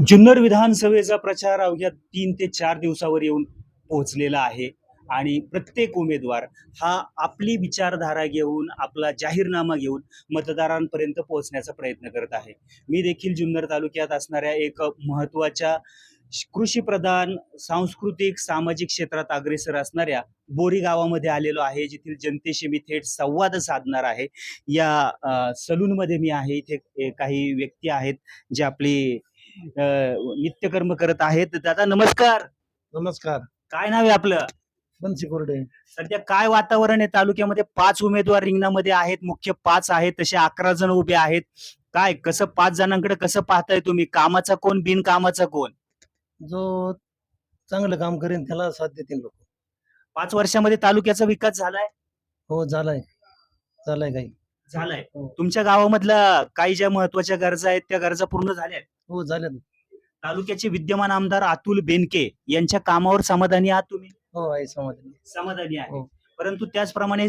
जुन्नर विधानसभेचा प्रचार अवघ्या तीन ते चार दिवसावर येऊन पोहोचलेला आहे. आणि प्रत्येक उमेदवार हा आपली विचारधारा घेऊन आपला जाहीरनामा घेऊन मतदारांपर्यंत पोहोचण्याचा प्रयत्न करत आहे. मी देखील जुन्नर तालुक्यात असणाऱ्या एक महत्त्वाच्या कृषीप्रधान सांस्कृतिक सामाजिक क्षेत्रात अग्रेसर असणाऱ्या बोरी गावामध्ये आलेलो आहे जेथील जनतेशी मी थेट संवाद साधणार आहे. या सलूनमध्ये मी आहे. इथे ए, काही व्यक्ती आहेत जे आपली नित्यकर्म करत आहेत. दादा नमस्कार. नमस्कार. काय नाव आहे आपलं? बनसी कोरडे. सध्या काय वातावरण आहे तालुक्यामध्ये? पाच उमेदवार रिंगणामध्ये आहेत. मुख्य पाच आहेत. तसे अकरा जण उभे आहेत. काय कसं पाच जणांकडे कसं पाहताय तुम्ही? कामाचा कोण बिनकामाचा कोण? जो चांगलं काम करेन त्याला साथ देतील लोक. पाच वर्षामध्ये तालुक्याचा विकास झालाय? हो झालाय. झालाय काही. झालाय. हो. तुमच्या गावामधल्या काही ज्या महत्त्वाच्या गरजा आहेत त्या गरजा पूर्ण झाल्या आहेत. हो झाले तालुक्याचे विद्यमान आमदार अतुल बेनके यांच्या कामावर समाधानी आहात तुम्ही? हो आहे समाधानी. समाधानी आहे हो. परंतु त्याचप्रमाणे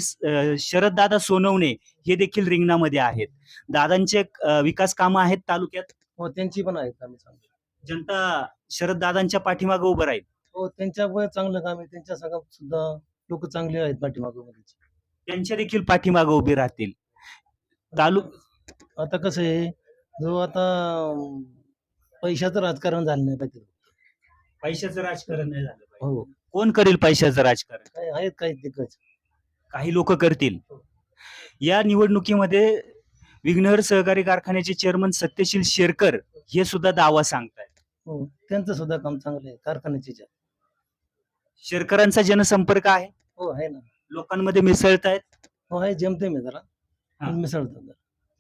शरद दादा सोनवणे हे देखील रिंगणामध्ये आहेत. दादांचे अ, विकास कामं आहेत तालुक्यात? हो त्यांची पण आहेत चांगली. जनता शरद दादांच्या पाठीमागे उभं राहील. हो त्यांच्या पण चांगलं काम आहे. त्यांच्या सगळं सुद्धा लोक चांगले आहेत पाठीमागे त्यांच्या देखील पाठीमागे उभे राहतील. तालु आता कसं आहे जो आता पैशाचं राजकारण झालं नाही पाहिजे. पैशाचं राजकारण नाही झालं पाहिजे. हो. कोण करेल पैशाचं राजकारण? काय आहेत काही दिग्गज काही लोक करतील. या निवडणुकीमध्ये विघ्नहर सहकारी कारखान्याचे चेअरमन सत्यशील शेरकर हे सुद्धा दावा सांगतायत. हो. त्यांचं सुद्धा काम चांगलं आहे कारखान्याचे जे. शेरकरांचा जनसंपर्क आहे? हो आहे ना. लोकांमध्ये मिसळतायत? हो आहे. जमते मी जरा. हा.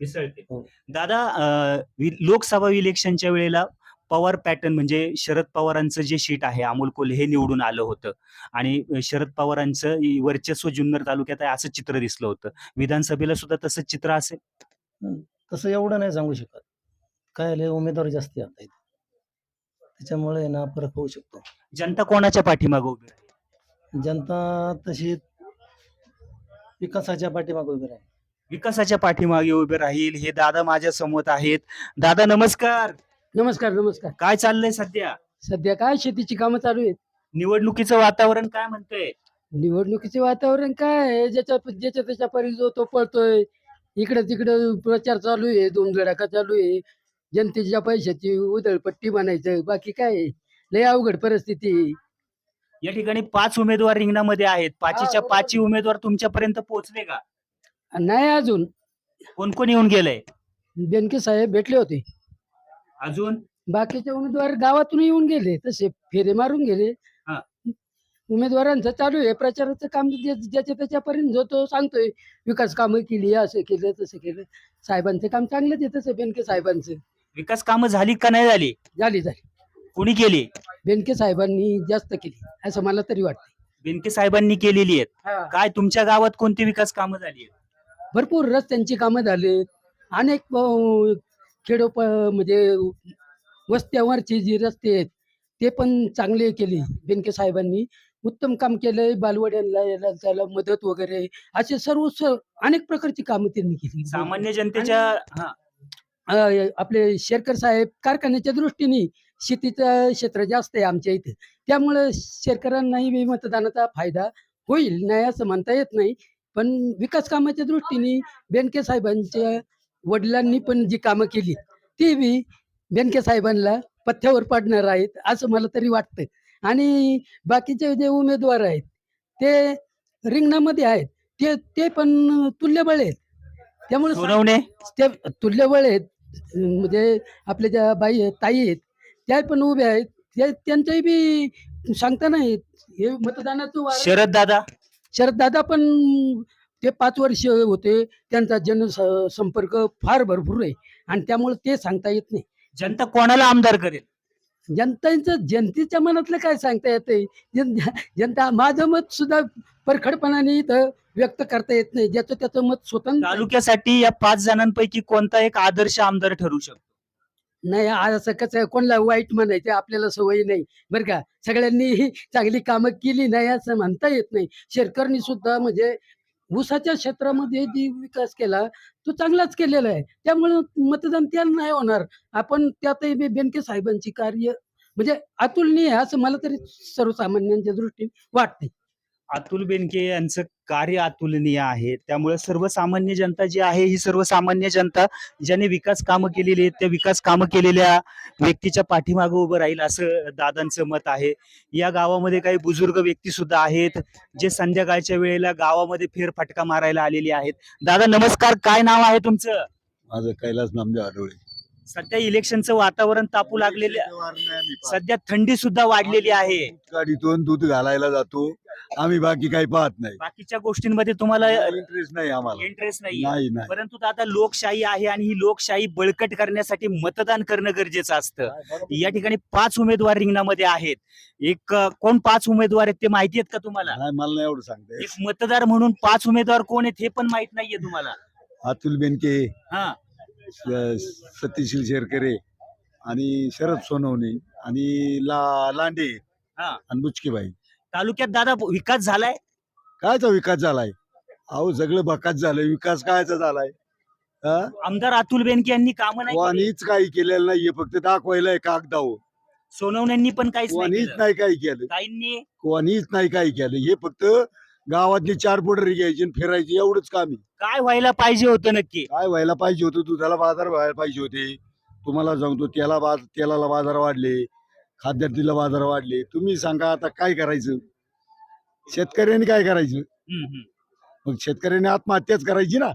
मिसळते हो. दादा अं, वि- लोकसभा इलेक्शनच्या वेळेला पवार पॅटर्न म्हणजे शरद पवारांचं जे शीट आहे अमोल कोल्हे हे निवडून आलं होतं. आणि शरद पवारांचं इ- वर्चस्व जुन्नर तालुक्यात आहे असं चित्र दिसलं होतं. विधानसभेला सुद्धा तसंच चित्र असेल? तसं एवढं नाही सांगू शकत. काय लय उमेदवार जास्ती आता आहेत त्याच्यामुळे ना फरक होऊ शकतो. जनता कोणाच्या पाठीमागे उभी राहील? जनता तशी विकासाच्या पाठीमागे उभी राहील. विकासाच्या पाठीमागे उभे राहील. हे दादा माझ्यासमोर आहेत. दादा नमस्कार. नमस्कार नमस्कार. काय चाललंय सध्या? सध्या काय? शेतीची कामं चालू आहेत. निवडणुकीचं वातावरण काय म्हणतंय? निवडणुकीचे वातावरण काय? आहे ज्याच्या ज्याच्या त्याच्या परी जो तो पळतोय इकडे तिकडे प्रचार चालू आहे दोन धडाका चालू आहे. जनतेच्या पैशाची उधळपट्टी म्हणायचं. बाकी काय? आहे? लय अवघड परिस्थिती आहे. या ठिकाणी पाच उमेदवार रिंगणामध्ये आहेत. पाचीच्या बरोबर. पाचही उमेदवार तुमच्यापर्यंत पोहोचले का? नाही अजून. कोण कोण येऊन गेलंय? बेनके साहेब भेटले होते. अजून? बाकीचे उमेदवार गावातून येऊन गेले तसे फेरे मारून गेले. हा. उमेदवारांचं चालू आहे प्रचाराचं काम जे- ज्याच्या त्याच्यापर्यंत जो तो सांगतोय विकास कामं केली असं केलं तसं केलं. साहेबांचं काम चांगलंच आहे तसं बेनके साहेबांचं. विकास कामं झाली का नाही झाली? झाली झाली. कोणी केली? बेनके साहेबांनी जास्त केली असं मला तरी वाटतं बेनके साहेबांनी केलेली आहेत. काय तुमच्या गावात कोणती विकास कामं झाली आहेत? भरपूर रस्त्यांची कामं झाली. अनेक खेडोप म्हणजे वस्त्यावरचे जे रस्ते आहेत ते पण चांगले केले बेनके साहेबांनी. उत्तम काम केलंय बालवड्यांना याला त्याला मदत वगैरे असे सर्व अनेक प्रकारची कामं त्यांनी केली. सामान्य जनतेच्या हा. आपले शेरकर साहेब कारखान्याच्या दृष्टीने शेतीचं क्षेत्र जास्त आहे आमच्या इथे. त्यामुळे शेतकऱ्यांनाही मतदानाचा फायदा होईल नाही असं म्हणता येत नाही. पण विकास कामाच्या दृष्टीने बेनके साहेबांच्या वडिलांनी पण जी कामं केली ती बी बेनके साहेबांना पथ्यावर पडणार आहेत असं मला तरी वाटतं आणि बाकीचे जे उमेदवार आहेत ते रिंगणामध्ये आहेत ते ते पण तुल्यबळ आहेत. त्यामुळे ते तुल्यबळ आहेत म्हणजे आपल्या ज्या बाई आहेत ताई आहेत त्या पण उभ्या आहेत त्या त्यांच्याही बी सांगता नाही येत. हे मतदानाचं शरद दादा? शरद दादा पण ते पाच वर्ष होते त्यांचा जन स- संपर्क फार भरपूर आहे. आणि त्यामुळे ते सांगता येत नाही. जनता कोणाला आमदार करेल? जनतांचं जनतेच्या मनातलं काय सांगता येते जनता माझं मत सुद्धा परखडपणाने इथं व्यक्त करता येत नाही. ज्याचं त्याचं मत स्वतंत्र तालुक्यासाठी या पाच जणांपैकी कोणता एक आदर्श आमदार ठरू शकतो? नाही असं कसं आहे, कोणाला वाईट म्हणायचं आपल्याला सवय नाही. बरं का? सगळ्यांनी चांगली कामं केली नाही असं म्हणता येत नाही. शेतकऱ्यांनी सुद्धा म्हणजे ऊसाच्या क्षेत्रामध्ये जी विकास केला तो चांगलाच केलेला आहे. त्यामुळे मतदान त्याला नाही होणार. आपण त्यातही बेनके साहेबांची कार्य म्हणजे अतुलनीय असं मला तरी सर्वसामान्यांच्या दृष्टीने वाटते अतुल बेनके यांचं कार्य अतुलनीय आहे. त्यामुळे सर्वसामान्य जनता जी आहे ही सर्वसामान्य जनता ज्याने विकास कामं केलेली आहेत त्या विकास कामं केलेल्या व्यक्तीच्या पाठीमागं उभं राहील असं दादांचं मत आहे. या गावामध्ये काही बुजुर्ग व्यक्ती सुद्धा आहेत जे संध्याकाळच्या वेळेला गावामध्ये फेरफटका मारायला आलेले आहेत. दादा नमस्कार. काय नाव आहे तुमचं? माझं कैलास नामदेव आठवडे सध्या इलेक्शनचं वातावरण तापू लागलेले सध्या थंडी सुद्धा वाढलेली आहे. गाडीतून दूध घालायला जातो. आम्ही बाकी काही पाहत नाही. बाकीच्या गोष्टींमध्ये तुम्हाला इंटरेस्ट नाही आम्हाला. इंटरेस्ट नाही. नाही परंतु आता लोकशाही आहे आणि ही लोकशाही बळकट करण्यासाठी मतदान करणं गरजेचं असतं. या ठिकाणी पाच उमेदवार रिंगणामध्ये आहेत. एक कोण पाच उमेदवार आहेत ते माहिती आहेत का तुम्हाला? मला नाही एवढं सांगते एक मतदार म्हणून पाच उमेदवार कोण आहेत हे पण माहीत नाहीये तुम्हाला. अतुल बेनके. हा. सतीशील शेरकरे आणि शरद सोनवणे आणि ला लांडे हा. आणि बुचकेबाई तालुक्यात दादा विकास झालाय? कायचा विकास झालाय? अहो सगळं बकाच झालंय. विकास कायचा झालाय? हा? आमदार अतुल बेनके यांनी कामं नाही केली. कोणीच काही केलेलं नाहीये. फक्त दाखवायलाय कागदावर. सोनवण्यांनी पण काहीच नाही कोणीच केलं. नाही काही केलं. ताईंनी कोणीच नाही काही केलं. हे फक्त गावातली चार पोटरी घ्यायची आणि फिरायची एवढंच काम. आहे काय व्हायला पाहिजे होतं नक्की? काय व्हायला पाहिजे होतं? दुधाला बाजार व्हायला पाहिजे होते. तुम्हाला सांगतो त्याला बाज तेलाला बाजार वाढले खाद्यातील बाजार वाढले. तुम्ही सांगा आता काय करायचं? शेतकऱ्यांनी काय करायचं? हम्म, हम्म. मग शेतकऱ्यांनी आत्महत्याच करायची ना.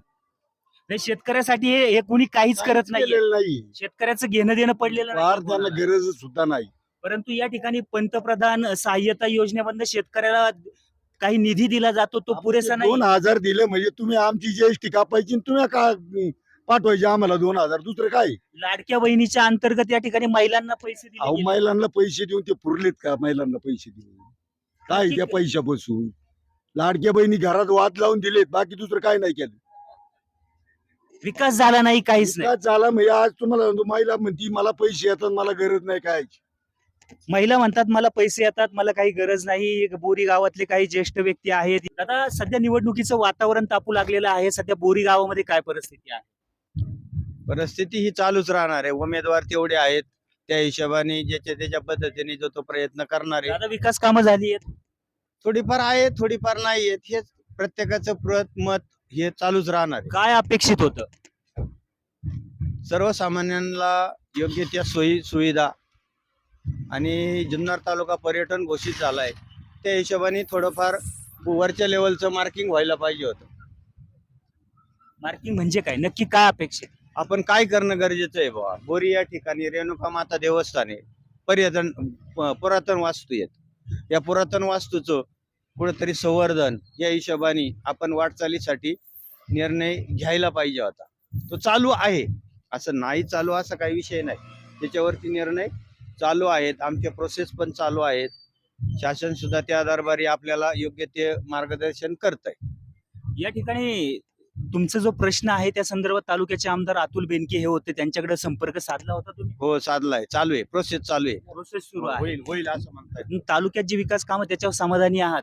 शेतकऱ्यासाठी हे हे कोणी काहीच करत नाही केलेलं नाही. शेतकऱ्याचं घेणं देणं पडलेलं फार नाही त्यांना गरज सुद्धा नाही. परंतु या ठिकाणी पंतप्रधान सहाय्यता योजनेमधनं शेतकऱ्याला काही निधी दिला जातो तो पुरेसा नाही. दोन हजार दिले म्हणजे तुम्ही आमची जीएसटी कापायची आणि तुम्ही का पाठवायचे आम्हाला दोन हजार? दुसरं काय? लाडक्या बहिणीच्या अंतर्गत या ठिकाणी महिलांना पैसे दिले अहो गेले. महिलांना पैसे देऊन ते पुरलेत का? महिलांना पैसे देऊन काय त्या. पैशापासून? लाडक्या बहिणी घरात वाद लावून दिलेत बाकी दुसरं काय नाही केलं. विकास झाला नाही काहीच नाही. विकास झाला म्हणजे आज तुम्हाला सांगतो, महिला म्हणती मला पैसे येतात मला गरज नाही काय महिला म्हणतात मला पैसे येतात मला काही गरज नाही बोरी गावातले काही ज्येष्ठ व्यक्ती आहेत. आता सध्या निवडणुकीचं वातावरण तापू लागलेलं आहे. सध्या बोरी गावामध्ये काय परिस्थिती आहे? परिस्थिती ही चालूच राहणार आहे. उमेदवार तेवढे आहेत. त्या हिशोबाने ज्याच्या त्याच्या पद्धतीने जो तो प्रयत्न करणार आहे. आता विकास कामं झाली आहेत? थोडीफार आहेत थोडीफार नाही आहेत. हेच प्रत्येकाचं प्रत मत हे चालूच राहणार काय अपेक्षित होतं? सर्वसामान्यांना योग्य त्या सोयी सुविधा आणि जुन्नर तालुका पर्यटन घोषित झाला आहे त्या हिशोबाने थोडंफार वरच्या लेवलचं मार्किंग व्हायला पाहिजे होतं. मार्किंग म्हणजे काय? नक्की काय अपेक्षित आपण काय करणं गरजेचं आहे बाबा बोरी या ठिकाणी रेणुका माता देवस्थान आहे पर्यटन प- पुरातन वास्तू आहेत. या पुरातन वास्तूचं कुठेतरी संवर्धन या हिशोबाने आपण वाटचालीसाठी निर्णय घ्यायला पाहिजे होता. तो चालू आहे. असं नाही चालू असा काही विषय नाही. त्याच्यावरती निर्णय चालू आहेत आमच्या प्रोसेस पण चालू आहेत. शासन सुद्धा त्या दरबारी आपल्याला योग्य ते मार्गदर्शन करत आहे या ठिकाणी तुमचा जो प्रश्न आहे त्या संदर्भात तालुक्याचे आमदार अतुल बेनके हे होते. त्यांच्याकडे संपर्क साधला होता तुम्ही? हो साधलाय. चालू आहे. प्रोसेस चालू आहे. प्रोसेस सुरू आहे. होईल होईल असं म्हणताय. तालुक्यात जी विकास कामं त्याच्यावर समाधानी आहात?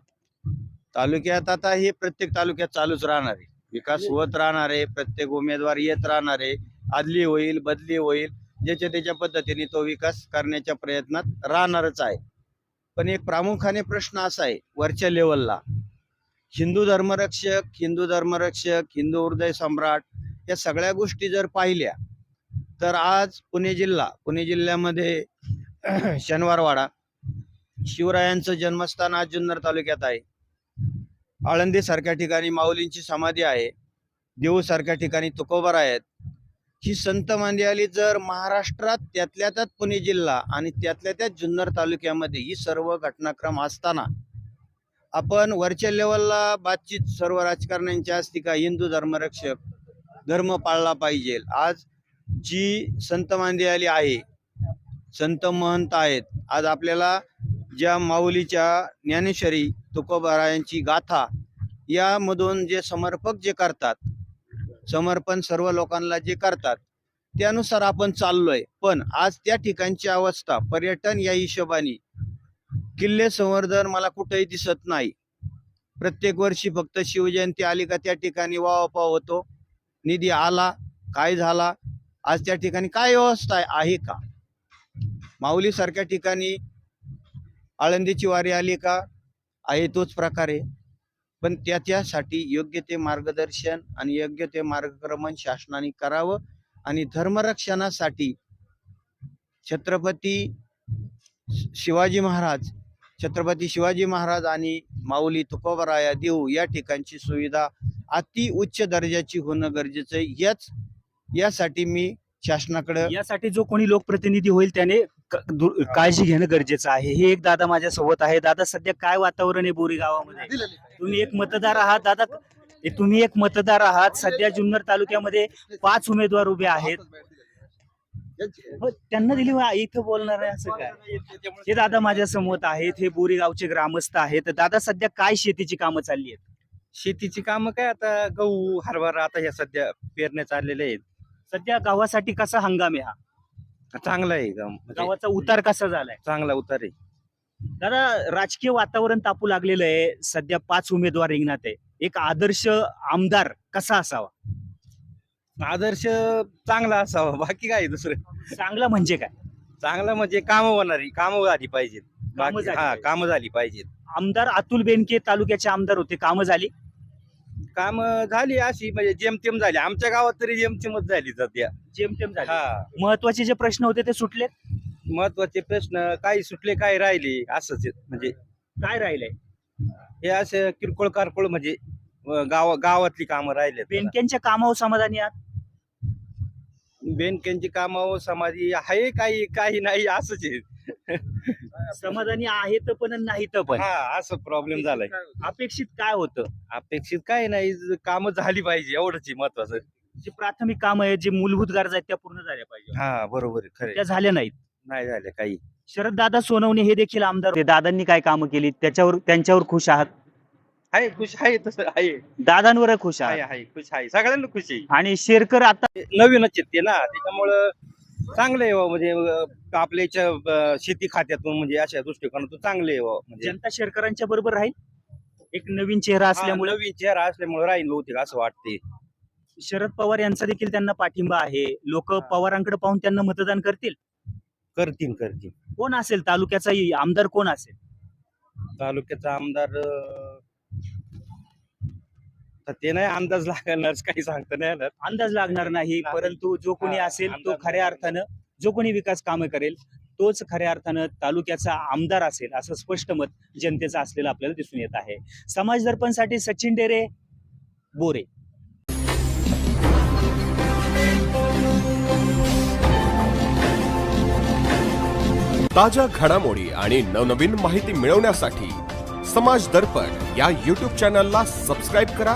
तालुक्यात आता हे प्रत्येक तालुक्यात चालूच राहणार आहे. विकास होत राहणार आहे. प्रत्येक उमेदवार येत राहणार आहे. आदली होईल बदली होईल. ज्याच्या त्याच्या पद्धतीने तो विकास करण्याच्या प्रयत्नात राहणारच आहे. पण एक प्रामुख्याने प्रश्न असा आहे वरच्या लेवलला. हिंदू धर्मरक्षक हिंदू धर्मरक्षक हिंदू हृदय सम्राट या सगळ्या गोष्टी जर पाहिल्या तर आज पुणे जिल्हा पुणे जिल्ह्यामध्ये शनिवारवाडा शिवरायांचं जन्मस्थान आज जुन्नर तालुक्यात आहे. आळंदीसारख्या ठिकाणी माऊलींची समाधी आहे. देऊ सारख्या ठिकाणी तुकोबार आहेत. ही संत मांदियाली जर महाराष्ट्रात त्यातल्या त्यात पुणे जिल्हा आणि त्यातल्या त्यात जुन्नर तालुक्यामध्ये ही सर्व घटनाक्रम असताना आपण वरच्या लेवलला बातचीत सर्व राजकारण्यांची असती का? हिंदू धर्मरक्षक धर्म पाळला पाहिजे. आज जी संत मांदियाली आहे संत महंत आहेत आज आपल्याला ज्या माऊलीच्या ज्ञानेश्वरी तुकोबारायांची गाथा यामधून जे समर्पक जे करतात समर्पण सर्व लोकांना जे करतात त्यानुसार आपण चाललोय. पण आज त्या ठिकाणची अवस्था पर्यटन या हिशोबाने किल्ले संवर्धन मला कुठेही दिसत नाही. प्रत्येक वर्षी फक्त शिवजयंती आली का त्या ठिकाणी वावापाव होतो. निधी आला काय झाला आज त्या ठिकाणी काय व्यवस्था आहे का? माऊलीसारख्या ठिकाणी आळंदीची वारी आली का? आहे तोच प्रकार आहे. पण त्याच्यासाठी योग्य ते मार्गदर्शन आणि योग्य ते मार्गक्रमण शासनाने करावं आणि धर्मरक्षणासाठी छत्रपती शिवाजी महाराज छत्रपती शिवाजी महाराज आणि माऊली तुकोबराया देऊ या ठिकाणची सुविधा अति उच्च दर्जाची होणं गरजेचं आहे. याच यासाठी मी शासनाकडे यासाठी जो कोणी लोकप्रतिनिधी होईल त्याने काळजी घेणं गरजेचं आहे. हे एक दादा माझ्या सोबत आहे. दादा सध्या काय वातावरण आहे बोरी गावामध्ये? तुम्ही एक मतदार आहात दादा. तुम्ही एक मतदार आहात. सध्या जुन्नर तालुक्यामध्ये पाच उमेदवार उभे आहेत. हो, त्यांना दिली इथं बोलणार आहे असं काय? हे दादा माझ्यासमोर आहेत. हे बोरी गावचे ग्रामस्थ आहेत. दादा सध्या काय शेतीची कामं चालली आहेत? शेतीची कामं काय? आता गहू हरभरा आता ह्या सध्या पेरण्या चाललेल्या आहेत. सध्या गावासाठी कसा हंगाम आहे हा? चांगला आहे का? म्हणजे गावाचा उतार कसा झालाय? चांगला उतार आहे. दादा राजकीय वातावरण तापू लागलेलं आहे. सध्या पाच उमेदवार रिंगणात आहे. एक आदर्श आमदार कसा असावा? आदर्श चांगला असावा. बाकी काय दुसरं? चांगला म्हणजे काय? चांगला म्हणजे कामं होणारी कामं झाली पाहिजेत. कामं बाकी झाली हा पाहिजेत. कामं झाली पाहिजेत. आमदार अतुल बेनके तालुक्याचे आमदार होते. कामं झाली. काम झाली अशी म्हणजे जेमतेम झाली. आमच्या गावात तरी जेमतेमच झाली सध्या. जेमतेम झाले. हा. महत्त्वाचे जे प्रश्न होते ते सुटले महत्त्वाचे प्रश्न काही सुटले काही राहिले असंच आहे. म्हणजे काय राहिलंय हे असे किरकोळ कारकोळ म्हणजे अं, गाव गावातली कामं राहिले बेनकेंच्या कामावर समाधानी आहात? बँकेची कामं समाधी आहे काही काही नाही असंच आहे समाधानी आहेत पण नाहीत पण. हा असं प्रॉब्लेम झालाय. अपेक्षित काय होतं? अपेक्षित काय नाही काम झाली पाहिजे एवढंच महत्वाचं. जे प्राथमिक काम आहे जे मूलभूत गरजा आहेत त्या पूर्ण झाल्या पाहिजे. हा बरोबर आहे खरं त्या झाल्या नाहीत. नाही झालं काही. शरद दादा सोनवणे हे देखील आमदार होते दादांनी काय कामं केली? त्याच्यावर त्यांच्यावर खुश आहात? आहे खुश आहे तसं आहे. दादांवर खुश आहे आहात? आहे खुश आहे. सगळ्यांना खुश आहे. आणि शेरकर आता नवीनच आहेत ते ना त्याच्यामुळं चांगलं आहे म्हणजे अं, आपल्या याच्या अं, शेती खात्यातून म्हणजे अशा दृष्टिकोनातून चांगले आहे म्हणजे. जनता शेरकरांच्या बरोबर राहील? एक नवीन चेहरा असल्यामुळे? नवीन चेहरा असल्यामुळे राहील बहुतेक असं वाटते शरद पवार यांचा देखील त्यांना पाठिंबा आहे. लोक पवारांकडे पाहून त्यांना मतदान करतील? करतील करतील. कोण असेल? तालुक्याचा आमदार कोण असेल? तालुक्याचा आमदार अं, तर ते नाही अंदाज लागणार काही सांगता नाही येणार अंदाज लागणार नाही. परंतु जो कोणी असेल तो खऱ्या. अर्थानं जो कोणी विकास कामं करेल तोच खऱ्या अर्थानं तालुक्याचा आमदार असेल असं स्पष्ट मत जनतेचं असलेलं आपल्याला दिसून येत आहे समाज दर्पणसाठी सचिन डेरे बोरे ताज्या घडामोडी आणि नवनवीन माहिती मिळवण्यासाठी समाज दर्पण या यूट्यूब चॅनलला सबस्क्राईब करा